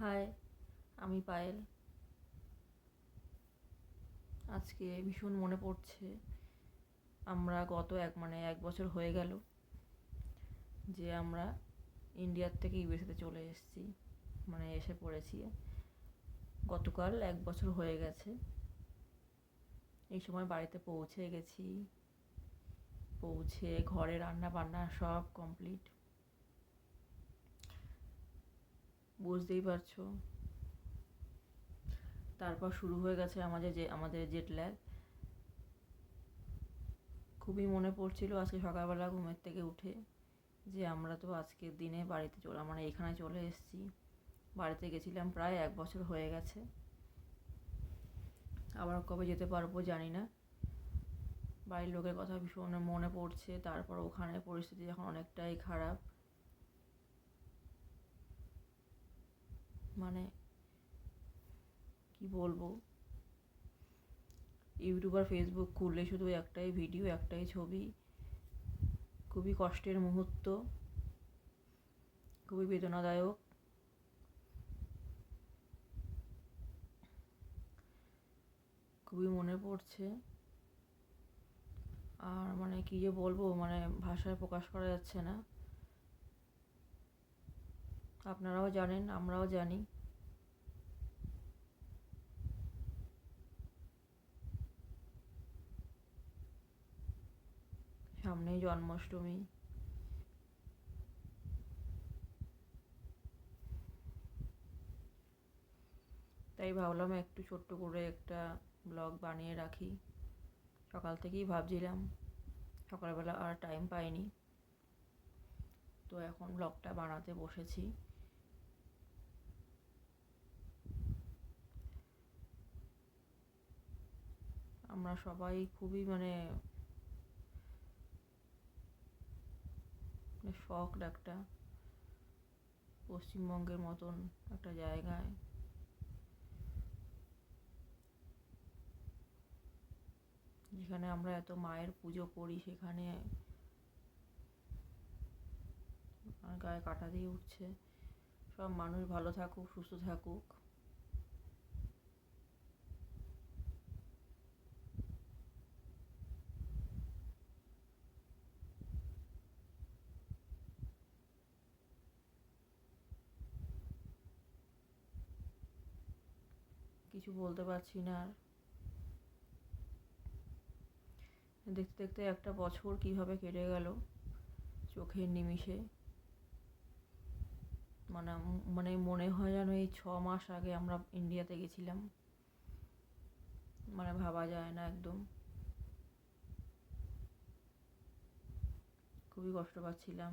High আমি পায়েল। আজকে ভীষণ মনে পড়ছে, আমরা গত এক মানে এক বছর হয়ে গেল যে আমরা ইন্ডিয়ার থেকে ইউএসএতে চলে এসেছি মানে এসে পড়েছি। গতকাল এক বছর হয়ে গেছে, এই সময় বাড়িতে পৌঁছে গেছি, পৌঁছে ঘরে রান্না বান্না সব কমপ্লিট বুঝতেই পারছ। তারপর শুরু হয়ে গেছে আমাদের যে, আমাদের জেট ল্যাগ খুবই মনে পড়ছিল আজকে সকালবেলা ঘুমের থেকে উঠে যে, আমরা তো আজকের দিনে বাড়িতে চলে মানে এখানে চলে এসেছি। বাড়িতে গেছিলাম প্রায় এক বছর হয়ে গেছে। আবার কবে যেতে পারব জানি না। বাড়ির লোকের কথা ভীষণ মনে পড়ছে, তারপর ওখানে পরিস্থিতি এখন অনেকটাই খারাপ। মানে কি বলব? ইউটিউব আর ফেসবুক খুললে শুধু একটাই ভিডিও একটাই ছবি। খুবই কষ্টের মুহূর্ত। খুবই বেদনাদায়ক। খুবই মনে পড়ছে। আর মানে কী যে বলব মানে ভাষায় প্রকাশ করা যাচ্ছে না। আপনারাও জানেন, আমরাও জানি। সামনেই জন্মাষ্টমী। তাই ভাবলাম একটু ছোট্ট করে একটা ব্লগ বানিয়ে রাখি। সকাল থেকেই ভাবছিলাম, সকালবেলা আর টাইম পাইনি। তো এখন ব্লগটা বানাতে বসেছি। আমরা সবাই খুবই মানে শখ একটা পশ্চিমবঙ্গের মতন একটা জায়গায়। যেখানে আমরা এত মায়ের পুজো করি, সেখানে গায়ে কাটা দিয়ে উঠছে। সব মানুষ ভালো থাকুক, সুস্থ থাকুক। কিছু বলতে পারছি না। দেখতে দেখতে একটা বছর কীভাবে কেটে গেল চোখের নিমিষে। মানে মানে মনে হয় যেন এই ছ মাস আগে আমরা ইন্ডিয়াতে গেছিলাম। মানে ভাবা যায় না একদম। খুবই কষ্ট পাচ্ছিলাম।